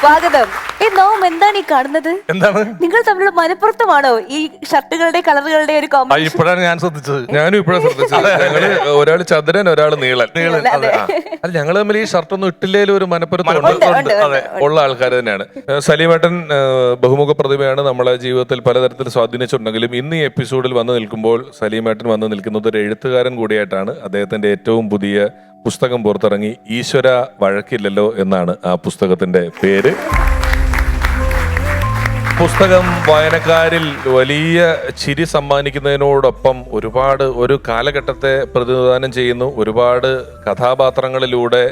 സ്വാഗതം. ഏ നോം എന്താണ് ഈ കാണുന്നത്? എന്താണ്? നിങ്ങൾ തമ്മിലുള്ള മനപ്പുറത്തമാണോ ഈ ഷർട്ടുകളുടെ കളറുകളുടെ ഒരു ആ കോമ്പിനേഷൻ ഇപ്പോഴാണ് ഞാൻ ശ്രദ്ധിച്ചത്. ഞാനും ഇപ്പോഴാണ് ശ്രദ്ധിച്ചത്. ഞങ്ങൾ ഒരാൾ ചതുരൻ ഒരാൾ നീളൻ. നീളൻ, അതെ. അല്ല ഞങ്ങൾ തമ്മിൽ ഈ ഷർട്ടൊന്നും ഇട്ടില്ലേലും ഒരു മനപ്പുറത്തുണ്ട് ഉണ്ട്, അതെ. ഉള്ള ആൾക്കാർ തന്നെയാണ്. സലീമേട്ടൻ ബഹുമുഖ പ്രതിമയാണ് നമ്മളെ ജീവിതത്തിൽ പലതരത്തിൽ സ്വാധീനിച്ചിട്ടുണ്ടെങ്കിലും ഇന്ന് ഈ എപ്പിസോഡിൽ വന്ന് നിൽക്കുമ്പോൾ സലീമേട്ടൻ വന്ന് നിൽക്കുന്നത് ഒരു എഴുത്തുകാരൻ കൂടിയായിട്ടാണ്. അദ്ദേഹത്തിന്റെ ഏറ്റവും പുതിയ പുസ്തകം പുറത്തിറങ്ങി ഈശ്വര വഴക്കില്ലല്ലോ എന്നാണ് ആ പുസ്തകത്തിന്റെ പേര്. പുസ്തകം വായനക്കാരിൽ വലിയ ചിരി സമ്മാനിക്കുന്നതിനോടൊപ്പം ഒരുപാട് ഒരു കാലഘട്ടത്തെ പ്രതിനിധാനം ചെയ്യുന്നു. ഒരുപാട് കഥാപാത്രങ്ങളിലൂടെ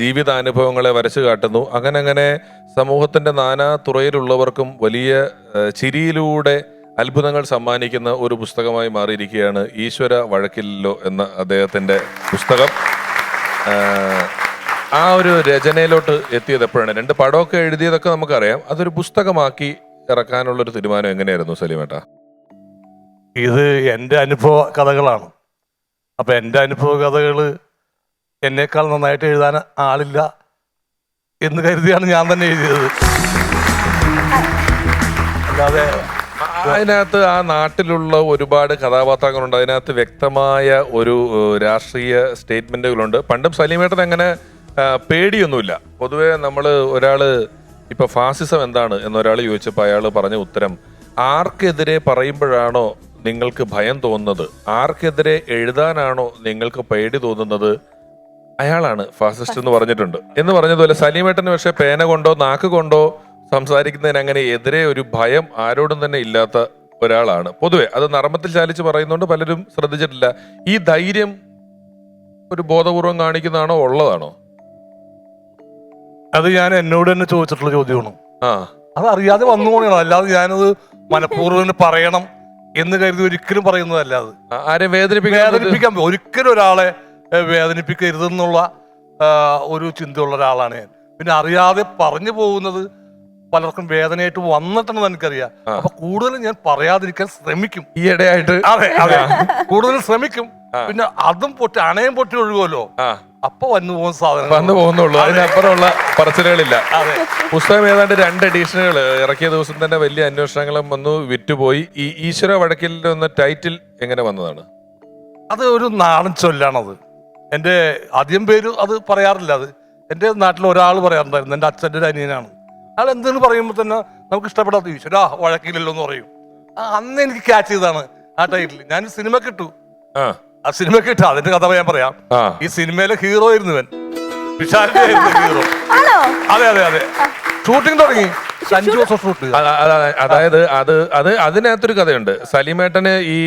ജീവിതാനുഭവങ്ങളെ വരച്ചു കാട്ടുന്നു. അങ്ങനെ അങ്ങനെ സമൂഹത്തിന്റെ നാനാ തുറയിലുള്ളവർക്കും വലിയ ചിരിയിലൂടെ അത്ഭുതങ്ങൾ സമ്മാനിക്കുന്ന ഒരു പുസ്തകമായി മാറിയിരിക്കുകയാണ് ഈശ്വര വഴക്കില്ലോ എന്ന അദ്ദേഹത്തിന്റെ പുസ്തകം. ആ ഒരു രചനയിലോട്ട് എത്തിയത് എപ്പോഴാണ് രണ്ട് പടമൊക്കെ എഴുതിയതൊക്കെ നമുക്കറിയാം. അതൊരു പുസ്തകമാക്കി ഇറക്കാനുള്ള ഒരു തീരുമാനം എങ്ങനെയായിരുന്നു സലീമേട്ടാ? ഇത് എന്റെ അനുഭവ കഥകളാണ്. അപ്പൊ എന്റെ അനുഭവ കഥകൾ എന്നേക്കാൾ നന്നായിട്ട് എഴുതാൻ ആളില്ല എന്ന് കരുതിയാണ് ഞാൻ തന്നെ എഴുതിയത്. അല്ലാതെ അതിനകത്ത് ആ നാട്ടിലുള്ള ഒരുപാട് കഥാപാത്രങ്ങളുണ്ട്. അതിനകത്ത് വ്യക്തമായ ഒരു രാഷ്ട്രീയ സ്റ്റേറ്റ്മെന്റുകളുണ്ട്. പണ്ടും സലീമേട്ടൻ അങ്ങനെ പേടിയൊന്നുമില്ല. പൊതുവെ നമ്മൾ ഒരാൾ ഇപ്പൊ ഫാസിസം എന്താണ് എന്നൊരാൾ ചോദിച്ചപ്പോൾ അയാൾ പറഞ്ഞ ഉത്തരം ആർക്കെതിരെ പറയുമ്പോഴാണോ നിങ്ങൾക്ക് ഭയം തോന്നുന്നത്? ആർക്കെതിരെ എഴുതാനാണോ നിങ്ങൾക്ക് പേടി തോന്നുന്നത്? അയാളാണ് ഫാസിസ്റ്റ് എന്ന് പറഞ്ഞിട്ടുണ്ട്. എന്ന് പറഞ്ഞതുപോലെ സലീമേട്ടന് പക്ഷെ പേന കൊണ്ടോ നാക്ക് കൊണ്ടോ സംസാരിക്കുന്നതിന് അങ്ങനെ എതിരെ ഒരു ഭയം ആരോടും തന്നെ ഇല്ലാത്ത ഒരാളാണ്. പൊതുവെ അത് നർമ്മത്തിൽ ചാലിച്ച് പറയുന്നതുകൊണ്ട് പലരും ശ്രദ്ധിച്ചിട്ടില്ല. ഈ ധൈര്യം ഒരു ബോധപൂർവം കാണിക്കുന്നതാണോ ഉള്ളതാണോ? അത് ഞാൻ എന്നോട് തന്നെ ചോദിച്ചിട്ടുള്ള ചോദ്യമാണ്. ആ. അത് അറിയാതെ വന്നു പോകണം അല്ലാതെ ഞാനത് മനഃപൂർവം പറയണം എന്ന് കരുതി ഒരിക്കലും പറയുന്നതല്ല അത്. ആ- ആരെയും വേദനിപ്പിക്കാൻ വേദനിപ്പിക്കാൻ ഒരിക്കലും ഒരാളെ ഏഹ്, വേദനിപ്പിക്കരുതെന്നുള്ള ആഹ്, ഒരു ചിന്തയുള്ള ഒരാളാണ് ഞാൻ. പിന്നെ അറിയാതെ പറഞ്ഞു പോകുന്നത് പലർക്കും വേദനയായിട്ട് വന്നിട്ടുണ്ടെന്ന് എനിക്കറിയാം. അപ്പൊ കൂടുതലും ഞാൻ പറയാതിരിക്കാൻ ശ്രമിക്കും. ഈയിടെയായിട്ട് അതെ അതെ. കൂടുതലും ശ്രമിക്കും. പിന്നെ അതും പൊട്ടി അണയും പൊട്ടി ഒഴുകുമല്ലോ. അപ്പൊ വന്നു പോകുന്ന സാധനം വന്നു പോകുന്നുള്ളൂ. അതിനപ്പുറമുള്ള പറച്ചിലുകളില്ല. പുസ്തകം ഏതാണ്ട് രണ്ട് എഡീഷനുകൾ. ഇറക്കിയ ദിവസം തന്നെ വലിയ അന്വേഷണങ്ങളും വന്നു വിറ്റുപോയി. ഈ ഈശ്വര വഴക്കിൽ എന്ന ടൈറ്റിൽ എങ്ങനെ വന്നതാണ്? അത് ഒരു നാടൻ ചൊല്ലാണത്. എന്റെ ആദ്യം പേര് അത് പറയാറില്ല അത്. എന്റെ നാട്ടിൽ ഒരാൾ പറയാറുണ്ടായിരുന്നു എന്റെ അച്ഛന്റെ ഒരു അനിയനാണ്. അയാൾ എന്തെന്ന് പറയുമ്പോൾ തന്നെ നമുക്ക് ഇഷ്ടപ്പെടാത്ത ഈശ്വര വഴക്കില്ലല്ലോ എന്ന് പറയും. അന്ന് എനിക്ക് ക്യാച്ച് ചെയ്താണ് ആ ടൈറ്റിൽ. ഞാൻ സിനിമ കിട്ടു ആ സിനിമ കിട്ടാ അതിന്റെ കഥ ഞാൻ പറയാം. ഈ സിനിമയിലെ ഹീറോ ആയിരുന്നു ഇവൻ. വിശാലിന്റെ ഹീറോ. അതെ അതെ അതെ. ഷൂട്ടിംഗ് തുടങ്ങി. അതായത് അത് അത് അതിനകത്തൊരു കഥയുണ്ട്. സലീമേട്ടന് ഈ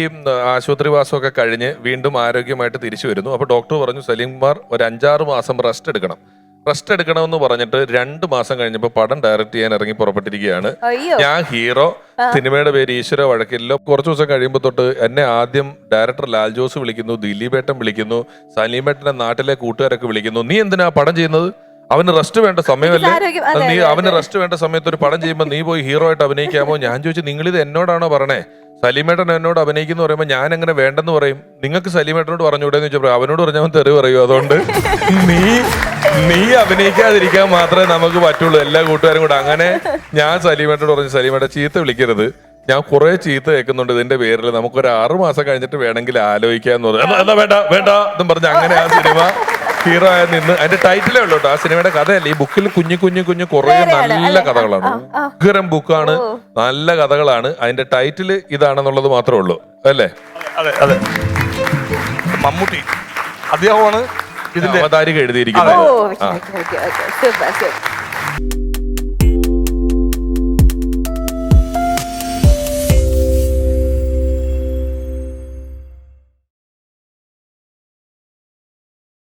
ആശുപത്രി വാസമൊക്കെ കഴിഞ്ഞ് വീണ്ടും ആരോഗ്യമായിട്ട് തിരിച്ചു വരുന്നു. അപ്പൊ ഡോക്ടർ പറഞ്ഞു സലീം കുമാർ ഒരു അഞ്ചാറ് മാസം റെസ്റ്റ് എടുക്കണം. റെസ്റ്റ് എടുക്കണമെന്ന് പറഞ്ഞിട്ട് രണ്ട് മാസം കഴിഞ്ഞപ്പോൾ പടം ഡയറക്റ്റ് ചെയ്യാൻ ഇറങ്ങി പുറപ്പെട്ടിരിക്കുകയാണ്. അയ്യോ. ഞാൻ ഹീറോ സിനിമയുടെ പേര് ഈശ്വര വഴക്കില്ലോ കുറച്ചു ദിവസം കഴിയുമ്പോൾ തൊട്ട് എന്നെ ആദ്യം ഡയറക്ടർ ലാൽ ജോസ് വിളിക്കുന്നു ദിലീപേട്ടൻ വിളിക്കുന്നു സലീമേട്ടന്റെ നാട്ടിലെ കൂട്ടുകാരൊക്കെ വിളിക്കുന്നു. നീ എന്തിനാ പടം ചെയ്യുന്നത്? അവന് റെസ്റ്റ് വേണ്ട സമയമല്ലേ? ആരോഗ്യം- അതെ, നീ അതെ, അവന് റെസ്റ്റ് വേണ്ട സമയത്ത് ഒരു പടം ചെയ്യുമ്പോൾ നീ പോയി ഹീറോ ആയിട്ട് അഭിനയിക്കാമോ? ഞാൻ ചോദിച്ചു നിങ്ങൾ ഇത് എന്നോടാണോ പറഞ്ഞേ സലീമേട്ടൻ എന്നോട് അഭിനയിക്കുന്ന പറയുമ്പോൾ ഞാൻ എങ്ങനെ വേണ്ടെന്ന് പറയും? നിങ്ങൾക്ക് സലീമേട്ടനോട് പറഞ്ഞുകൂടെന്ന് ചോദിച്ചപ്പോൾ അവനോട് പറഞ്ഞാൽ അവൻ തെറി പറയൂ അതുകൊണ്ട്. നീ നീ അഭിനയിക്കാതിരിക്കാൻ മാത്രമേ നമുക്ക് പറ്റുള്ളൂ. എല്ലാ കൂട്ടുകാരും കൂടെ. അങ്ങനെ ഞാൻ സലീമേട്ടനോട് പറഞ്ഞു സലീമേട്ട ചീത്ത വിളിക്കരുത്. ഞാൻ കുറെ ചീത്ത കേൾക്കുന്നുണ്ട് ഇതിന്റെ പേരിൽ നമുക്കൊരു ആറു മാസം കഴിഞ്ഞിട്ട് വേണമെങ്കിൽ ആലോചിക്കാന്ന് പറഞ്ഞു. "എന്നാ- എന്നാ വേണ്ട വേണ്ട എന്നും പറഞ്ഞ് അങ്ങനെ ആ സിനിമ ഹീറോ ആയി നിന്ന് അതിന്റെ ടൈറ്റിലേ ഉള്ളൂ കേട്ടോ ആ സിനിമയുടെ കഥയല്ല ഈ ബുക്കിൽ കുഞ്ഞു കുഞ്ഞു കുഞ്ഞു കുറെ നല്ല കഥകളാണ്. ഉഗ്രം ബുക്കാണ് നല്ല കഥകളാണ് അതിന്റെ ടൈറ്റിൽ ഇതാണെന്നുള്ളത് മാത്രമേ ഉള്ളൂ അല്ലേ അതെ അതെ മമ്മൂട്ടി അദ്ദേഹമാണ് ഇതിന്റെ അവതാരിക എഴുതിയിരിക്കുന്നത്